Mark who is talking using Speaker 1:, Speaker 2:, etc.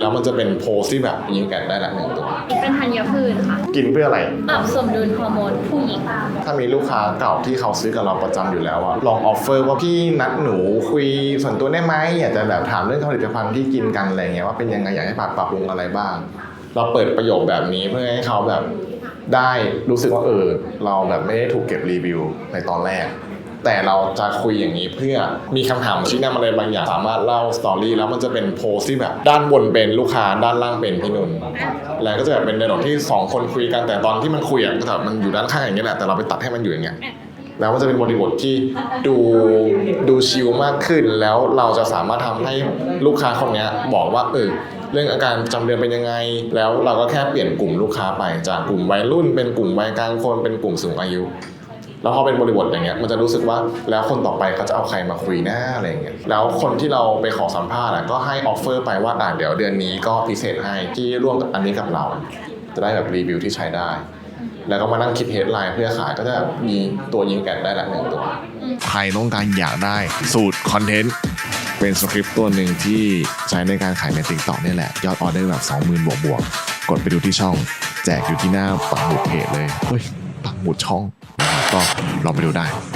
Speaker 1: แล้วมันจะเป็นโพสที่แบบยิงแอดได้ละหนึ่งตัว
Speaker 2: เป็นธัญพืชค่ะ
Speaker 1: กินเพื่ออะไร
Speaker 2: ปรับสมดุลฮอร์โมนผู้หญิง
Speaker 1: ถ้ามีลูกค้าเก่าที่เขาซื้อกับเราประจำอยู่แล้วอะลองออฟเฟอร์ว่าพี่นัดหนูคุยส่วนตัวได้ไหมอยากจะแบบถามเรื่องผลิตภัณฑ์ที่กินกันอะไรเงี้ยว่าเป็นยังไงอยากให้ปรับปรับปรุงอะไรบ้าง เราเปิดประโยคแบบนี้เพื่อให้เขาแบบได้รู้สึกว่าเออเราแบบไม่ได้ถูกเก็บรีวิวในตอนแรก แต่เราจะคุยอย่างนี้เพื่อมีคำถามชี้นำอะไรบางอย่างสามารถเล่าสตอรี่แล้วมันจะเป็นโพสที่แบบด้านบนเป็นลูกค้าด้านล่างเป็นพี่นุ่นแล้วก็จะแบบเป็นในหนที่สองคนคุยกันแต่ตอนที่มันคุยอะก็แบบมันอยู่ด้านข้างอย่างเงี้ยแหละแต่เราไปตัดให้มันอยู่อย่างเงี้ยแล้วมันจะเป็นบริบทที่ดูดูชิลมากขึ้น แล้วเราจะสามารถทำให้ลูกค้าคนนี้บอกว่าเออเรื่องอาการประจำเดือนเป็นยังไง แล้วเราก็แค่เปลี่ยนกลุ่มลูกค้าไปจากกลุ่มวัยรุ่นเป็นกลุ่มวัยกลางคนเป็นกลุ่มสูงอายุ แล้วพอเป็นบริบทอย่างเงี้ยมันจะรู้สึกว่าแล้วคนต่อไปเขาจะเอาใครมาคุยหน้าอะไรเงี้ยแล้วคนที่เราไปขอสัมภาษณ์อะก็ให้ออฟเฟอร์ไปว่าอ่าเดี๋ยวเดือนนี้ก็พิเศษให้ที่ร่วมกับอันนี้กับเรา จะได้แบบรีวิวที่ใช้ได้ แล้วก็มานั่งคิดเฮดไลน์เพื่อขายก็จะมีตัวยิงแอดได้ละหนึ่งตัวใครต้องการอยากได้สูตรคอนเทนต์เป็นสคริปต์ตัวหนึ่งที่ใช้ในการขายในติ๊กต็อกนี่แหละ ยอดออเดอร์แบบ20,000บวกบวกๆกดไปดูที่ช่อง แจกอยู่ที่หน้าปักหมุดเพจเลยเฮ้ยปักหมุดช่อง ก็ลองไปดูได้